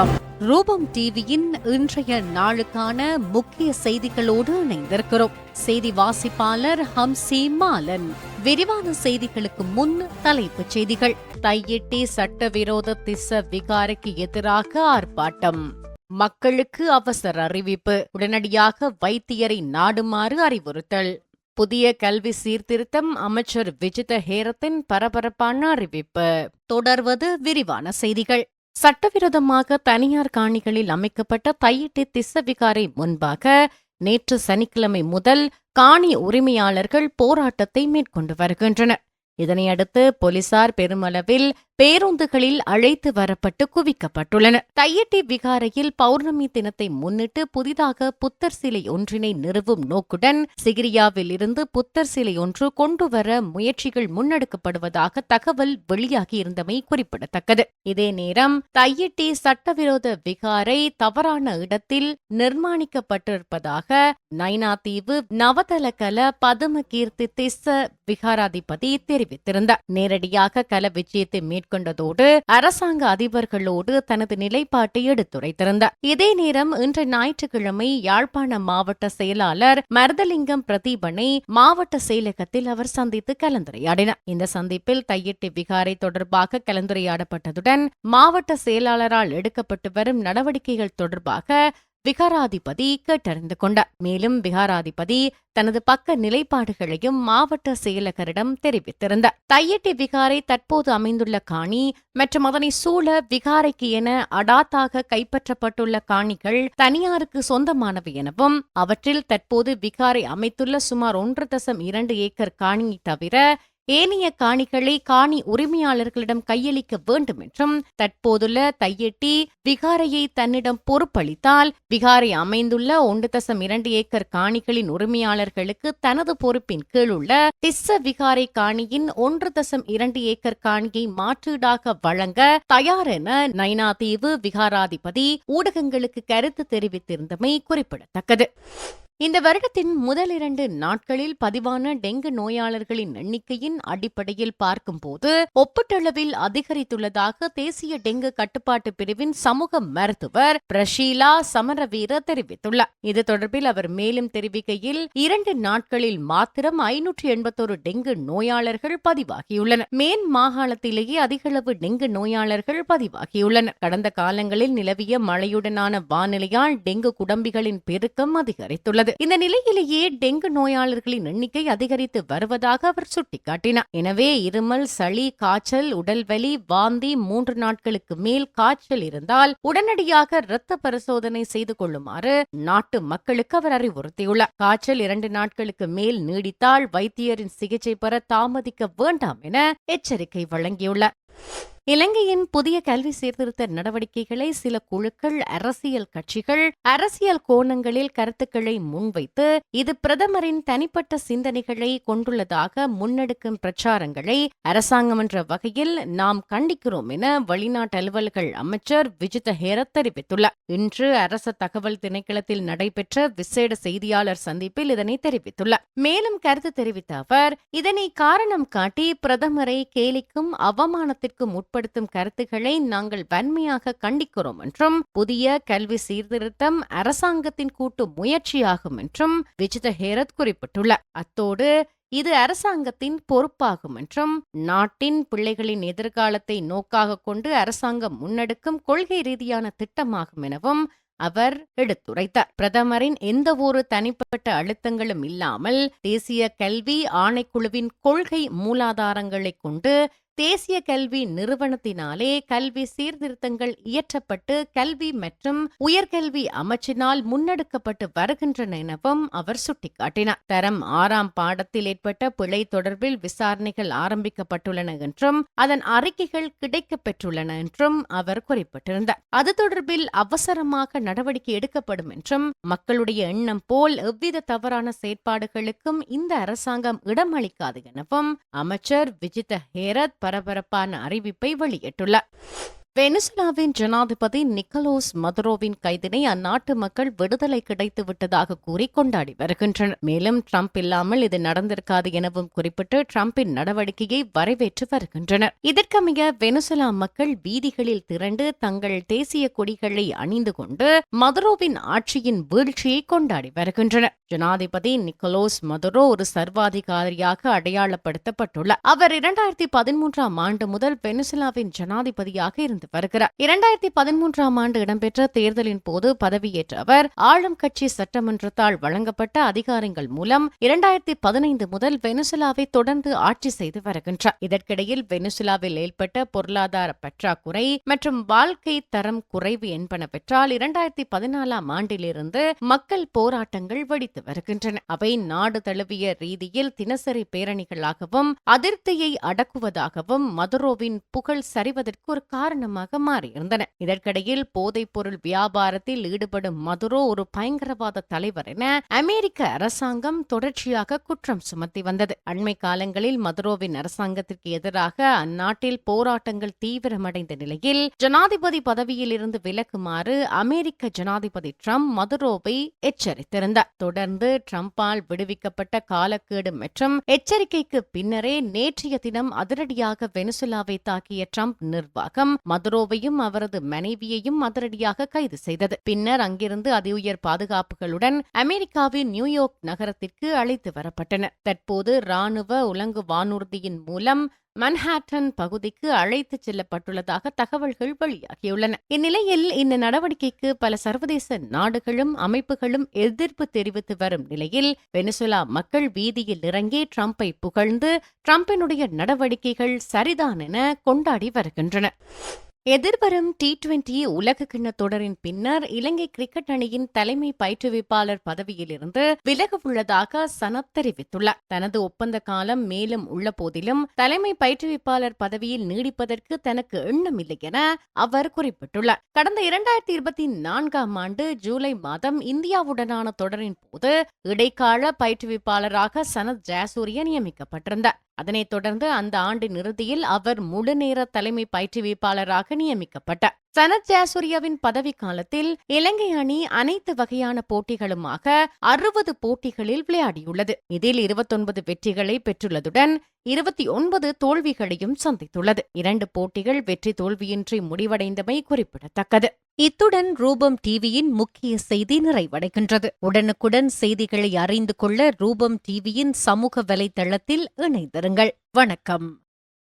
வணக்கம். ரூபம் டிவியின் இன்றைய நாளுக்கான முக்கிய செய்திகளோடு இணைந்திருக்கிறோம். செய்தி வாசிப்பாளர் ஹம்சி மாலன். விரிவான செய்திகளுக்கு முன் தலைப்புச் செய்திகள். தையிட்டி சட்டவிரோத திச விகாரைக்கு எதிராக ஆர்ப்பாட்டம். மக்களுக்கு அவசர அறிவிப்பு. உடனடியாக வைத்தியரை நாடுமாறு அறிவுறுத்தல். புதிய கல்வி சீர்திருத்தம் அமைச்சர் விஜித ஹேரத்தின் பரபரப்பான அறிவிப்பு. தொடர்வது விரிவான செய்திகள். சட்டவிரோதமாக தனியார் காணிகளில் அமைக்கப்பட்ட தையிட்டி திசவிகாரை முன்பாக நேற்று சனிக்கிழமை முதல் காணி உரிமையாளர்கள் போராட்டத்தை மேற்கொண்டு வருகின்றனர். இதனையடுத்து போலீசார் பெருமளவில் பேருந்துகளில் அழைத்து வரப்பட்டு குவிக்கப்பட்டுள்ளனர் தையட்டி விகாரையில் பௌர்ணமி தினத்தை முன்னிட்டு புதிதாக புத்தர் சிலை ஒன்றினை நிறுவும் நோக்குடன் சிகிரியாவில் இருந்து புத்தர் சிலை ஒன்று கொண்டுவர முயற்சிகள் முன்னெடுக்கப்படுவதாக தகவல் வெளியாகியிருந்தமை குறிப்பிடத்தக்கது. இதே நேரம் தையட்டி சட்டவிரோத விகாரை தவறான இடத்தில் நிர்மாணிக்கப்பட்டிருப்பதாக நைனாதீவு நவதலகல பதும கீர்த்தி திஸ்ஸ விகாராதிபதி தெரிவித்திருந்தார். நேரடியாக கல விஜயத்தை மேற்கொண்டதோடு அரசாங்க அதிபர்களோடு தனது நிலைப்பாட்டை எடுத்துரைத்திருந்தார் இதே நேரம் இன்று ஞாயிற்றுக்கிழமை யாழ்ப்பாண மாவட்ட செயலாளர் மருதலிங்கம் பிரதீபனை மாவட்ட செயலகத்தில் அவர் சந்தித்து கலந்துரையாடினார். இந்த சந்திப்பில் தையிட்டு விகாரை தொடர்பாக கலந்துரையாடப்பட்டதுடன் மாவட்ட செயலாளரால் எடுக்கப்பட்டு வரும் நடவடிக்கைகள் தொடர்பாக விகாராதிபதி கேட்டறிந்து கொண்டார். மேலும் விகாராதிபதி தனது பக்க நிலைப்பாடுகளையும் மாவட்ட செயலகரிடம் தெரிவித்திருந்தார். தையட்டி விகாரை தற்போது அமைந்துள்ள காணி மற்றும் அதனை சூழ விகாரைக்கு என அடாத்தாக கைப்பற்றப்பட்டுள்ள காணிகள் தனியாருக்கு சொந்தமானவை எனவும் அவற்றில் தற்போது விகாரை அமைத்துள்ள சுமார் ஒன்று தசம் இரண்டு ஏக்கர் காணியை தவிர ஏனைய காணிகளை காணி உரிமையாளர்களிடம் கையளிக்க வேண்டும் என்றும் தற்போதுள்ள தையெட்டி விகாரையை தன்னிடம் பொறுப்பளித்தால் விகாரை அமைந்துள்ள ஒன்று தசம் இரண்டு ஏக்கர் காணிகளின் உரிமையாளர்களுக்கு தனது பொறுப்பின் கீழ் உள்ள திஸ்ஸ விகாரை காணியின் ஒன்று தசம் இரண்டு ஏக்கர் காணியை மாற்றீடாக வழங்க தயார் என நைனாதீவு விகாராதிபதி ஊடகங்களுக்கு கருத்து தெரிவித்திருந்தமை குறிப்பிடத்தக்கது. இந்த வருடத்தின் முதல் இரண்டு நாட்களில் பதிவான டெங்கு நோயாளர்களின் எண்ணிக்கையின் அடிப்படையில் பார்க்கும்போது ஒப்பீட்டளவில் அதிகரித்துள்ளதாக தேசிய டெங்கு கட்டுப்பாட்டு பிரிவின் சமூக மருத்துவர் பிரஷீலா சமரவீர தெரிவித்துள்ளார். இது தொடர்பில் அவர் மேலும் தெரிவிக்கையில் இரண்டு நாட்களில் மாத்திரம் ஐநூற்றி எண்பத்தோரு டெங்கு நோயாளர்கள் பதிவாகியுள்ளனர். மேன் மாகாணத்திலேயே அதிகளவு டெங்கு நோயாளர்கள் பதிவாகியுள்ளனர். கடந்த காலங்களில் நிலவிய மழையுடனான வானிலையால் டெங்கு குடம்பிகளின் பெருக்கம் அதிகரித்துள்ளது. இந்த நிலையிலேயே டெங்கு நோயாளர்களின் எண்ணிக்கை அதிகரித்து வருவதாக அவர் சுட்டிக்காட்டினார். எனவே இருமல் சளி காய்ச்சல் உடல்வலி வாந்தி மூன்று நாட்களுக்கு மேல் காய்ச்சல் இருந்தால் உடனடியாக இரத்த பரிசோதனை செய்து கொள்ளுமாறு நாட்டு மக்களுக்கு அவர் அறிவுறுத்தியுள்ளார். காய்ச்சல் இரண்டு நாட்களுக்கு மேல் நீடித்தால் வைத்தியரின் சிகிச்சை பெற தாமதிக்க வேண்டாம் என எச்சரிக்கை வழங்கியுள்ளார். இலங்கையின் புதிய கல்வி சீர்திருத்த நடவடிக்கைகளை சில குழுக்கள் அரசியல் கட்சிகள் அரசியல் கோணங்களில் கருத்துக்களை முன்வைத்து இது பிரதமரின் தனிப்பட்ட சிந்தனைகளை கொண்டுள்ளதாக முன்னெடுக்கும் பிரச்சாரங்களை அரசாங்கம் என்ற வகையில் நாம் கண்டிக்கிறோம் என வெளிநாட்டு அலுவல்கள் அமைச்சர் விஜித ஹேரத் தெரிவித்துள்ளார். இன்று அரச தகவல் திணைக்களத்தில் நடைபெற்ற விசேட செய்தியாளர் சந்திப்பில் இதனை தெரிவித்துள்ளார். மேலும் கருத்து தெரிவித்த அவர் இதனை காரணம் காட்டி பிரதமரை கேலிக்கும் அவமானத்திற்கும் உட்பட ஏற்படுத்தும் கருத்துக்களை நாங்கள் வன்மையாக கண்டிக்கிறோம் என்றும் புதிய கல்வி சீர்திருத்தம் அரசாங்கத்தின் கூட்டு முயற்சியாகும் என்றும் விஜித ஹேரத் குறிப்பிட்டுள்ளார். அத்தோடு இது அரசாங்கத்தின் பொறுப்பாகும் என்றும் நாட்டின் பிள்ளைகளின் எதிர்காலத்தை நோக்காக கொண்டு அரசாங்கம் முன்னெடுக்கும் கொள்கை ரீதியான திட்டமாகும் எனவும் அவர் எடுத்துரைத்தார். பிரதமரின் எந்த ஒரு தனிப்பட்ட அழுத்தங்களும் இல்லாமல் தேசிய கல்வி ஆணைக்குழுவின் கொள்கை மூலாதாரங்களை கொண்டு தேசிய கல்வி நிறுவனத்தினாலே கல்வி சீர்திருத்தங்கள் இயற்றப்பட்டு கல்வி மற்றும் உயர்கல்வி அமைச்சினால் முன்னெடுக்கப்பட்டு வருகின்றன எனவும் அவர் சுட்டிக்காட்டினார். தரம் ஆறாம் பாடத்தில் ஏற்பட்ட பிழை தொடர்பில் விசாரணைகள் ஆரம்பிக்கப்பட்டுள்ளன என்றும் அதன் அறிக்கைகள் கிடைக்கப் பெற்றுள்ளன என்றும் அவர் குறிப்பிட்டிருந்தார். அது தொடர்பில் அவசரமாக நடவடிக்கை எடுக்கப்படும் என்றும் மக்களுடைய எண்ணம் போல் எவ்வித தவறான செயற்பாடுகளுக்கும் இந்த அரசாங்கம் இடமளிக்காது எனவும் அமைச்சர் விஜித ஹேரத் பரபரப்பான அறிவிப்பை வெளியிட்டுள்ளார். வெனிசுலாவின் ஜனாதிபதி நிக்கலோஸ் மதுரோவின் கைதினை அந்நாட்டு மக்கள் விடுதலை கிடைத்து விட்டதாக கூறி கொண்டாடி வருகின்றனர். மேலும் ட்ரம்ப் இல்லாமல் இது நடந்திருக்காது எனவும் குறிப்பிட்டு டிரம்பின் நடவடிக்கையை வரவேற்று வருகின்றனர். இதற்கமைய வெனிசுலா மக்கள் வீதிகளில் திரண்டு தங்கள் தேசிய கொடிகளை அணிந்து கொண்டு மதுரோவின் ஆட்சியின் வீழ்ச்சியை கொண்டாடி வருகின்றனர். ஜனாதிபதி நிக்கலோஸ் மதுரோ ஒரு சர்வாதிகாரியாக அடையாளப்படுத்தப்பட்டுள்ளார். அவர் இரண்டாயிரத்தி பதிமூன்றாம் ஆண்டு முதல் வெனிசுலாவின் ஜனாதிபதியாக இருந்தார் இருந்து வருகிறார். இரண்டாயிரத்தி பதிமூன்றாம் ஆண்டு இடம்பெற்ற தேர்தலின் போது பதவியேற்ற அவர் ஆளும் கட்சி சட்டமன்றத்தால் வழங்கப்பட்ட அதிகாரங்கள் மூலம் இரண்டாயிரத்தி பதினைந்து முதல் வெனிசுலாவை தொடர்ந்து ஆட்சி செய்து வருகின்றார். இதற்கிடையில் வெனிசுலாவில் ஏற்பட்ட பொருளாதார பற்றாக்குறை மற்றும் வாழ்க்கை தரம் குறைவு என்பனவற்றால் இரண்டாயிரத்தி பதினாலாம் ஆண்டிலிருந்து மக்கள் போராட்டங்கள் வெடித்து வருகின்றன. அவை நாடு தழுவிய ரீதியில் தினசரி பேரணிகளாகவும் அதிருப்தியை அடக்குவதாகவும் மதுரோவின் புகழ் சரிவதற்கு ஒரு காரணம் காரணமாக மாறியிருந்தன இதற்கிடையில் போதைப் பொருள் வியாபாரத்தில் ஈடுபடும் மதுரோ ஒரு பயங்கரவாத தலைவர் என அமெரிக்க அரசாங்கம் தொடர்ச்சியாக குற்றம் சுமத்தி வந்தது. அண்மை காலங்களில் மதுரோவின் அரசாங்கத்திற்கு எதிராக அந்நாட்டில் போராட்டங்கள் தீவிரமடைந்த நிலையில் ஜனாதிபதி பதவியில் இருந்து விலக்குமாறு அமெரிக்க ஜனாதிபதி ட்ரம்ப் மதுரோவை எச்சரித்திருந்தார். தொடர்ந்து ட்ரம்பால் விடுவிக்கப்பட்ட காலக்கேடு மற்றும் எச்சரிக்கைக்கு பின்னரே நேற்றைய தினம் அதிரடியாக வெனிசுலாவை தாக்கிய ட்ரம்ப் நிர்வாகம் மதுரோவையும் அவரது மனைவியையும் அதிரடியாக கைது செய்தது. பின்னர் அங்கிருந்து அதிஉயர் பாதுகாப்புகளுடன் அமெரிக்காவின் நியூயார்க் நகரத்திற்கு அழைத்து வரப்பட்டனர் தற்போது ராணுவ உலங்கு வானூர்தியின் மூலம் மன்ஹாட்டன் பகுதிக்கு அழைத்துச் செல்லப்பட்டுள்ளதாக தகவல்கள் வெளியாகியுள்ளன. இந்நிலையில் இந்த நடவடிக்கைக்கு பல சர்வதேச நாடுகளும் அமைப்புகளும் எதிர்ப்பு தெரிவித்து வரும் நிலையில் வெனிசுலா மக்கள் வீதியில் இறங்கி ட்ரம்பை புகழ்ந்து ட்ரம்பினுடைய நடவடிக்கைகள் சரிதான் என கொண்டாடி வருகின்றனர் எதிர்வரும் டி டுவெண்டி உலக தொடரின் பின்னர் இலங்கை கிரிக்கெட் அணியின் தலைமை பயிற்றுவிப்பாளர் பதவியிலிருந்து விலக உள்ளதாக சனத் தெரிவித்துள்ளார். தனது ஒப்பந்த காலம் மேலும் உள்ள போதிலும் தலைமை பயிற்றுவிப்பாளர் பதவியில் நீடிப்பதற்கு தனக்கு எண்ணமில்லை என அவர் குறிப்பிட்டுள்ளார். கடந்த இரண்டாயிரத்தி இருபத்தி நான்காம் ஆண்டு ஜூலை மாதம் இந்தியாவுடனான தொடரின் போது இடைக்கால பயிற்றுவிப்பாளராக சனத் ஜெயசூரிய நியமிக்கப்பட்டிருந்தார். அதனைத் தொடர்ந்து அந்த ஆண்டின் இறுதியில் அவர் முழுநேர தலைமை பயிற்றுவிப்பாளராக நியமிக்கப்பட்டார். சனத் ஜாசூரியாவின் பதவி காலத்தில் இலங்கை அணி அனைத்து வகையான போட்டிகளுமாக அறுபது போட்டிகளில் விளையாடியுள்ளது. இதில் இருபத்தொன்பது வெற்றிகளை பெற்றுள்ளதுடன் இருபத்தி ஒன்பது தோல்விகளையும் சந்தித்துள்ளது. இரண்டு போட்டிகள் வெற்றி தோல்வியின்றி முடிவடைந்தமை குறிப்பிடத்தக்கது. இத்துடன் ரூபம் டிவியின் முக்கிய செய்தி நிறைவடைகின்றது. உடனுக்குடன் செய்திகளை அறிந்து கொள்ள ரூபம் டிவியின் சமூக வலைதளத்தில் இணைந்திருங்கள். வணக்கம்.